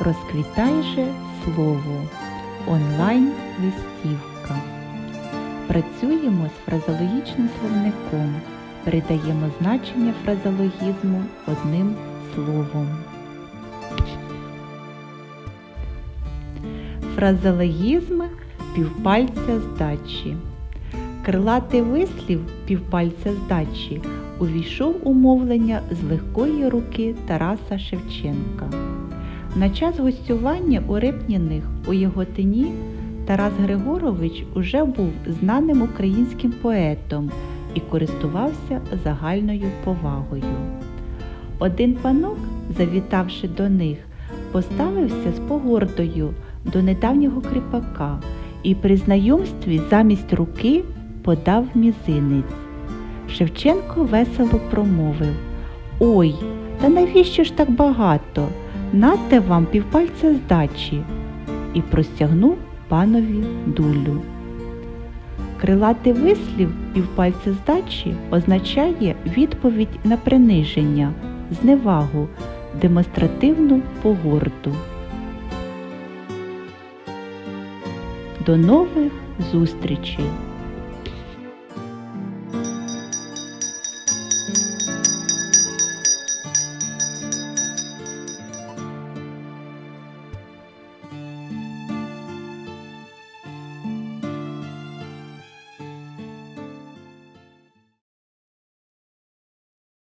Розквітай же слово. Онлайн листівка. Працюємо з фразологічним словником. Передаємо значення фразологізму одним словом. Фразологізм півпальця здачі. Крилатий вислів півпальця здачі увійшов у мовлення з легкої руки Тараса Шевченка. На час гостювання у Репніних у Яготині Тарас Григорович уже був знаним українським поетом і користувався загальною повагою. Один панок, завітавши до них, поставився з погордою до недавнього кріпака і при знайомстві замість руки подав мізинець. Шевченко весело промовив Ой, та навіщо ж так багато? Нате вам півпальця здачі і простягнув панові дулю. Крилатий вислів півпальця здачі означає відповідь на приниження, зневагу, демонстративну погорду. До нових зустрічей!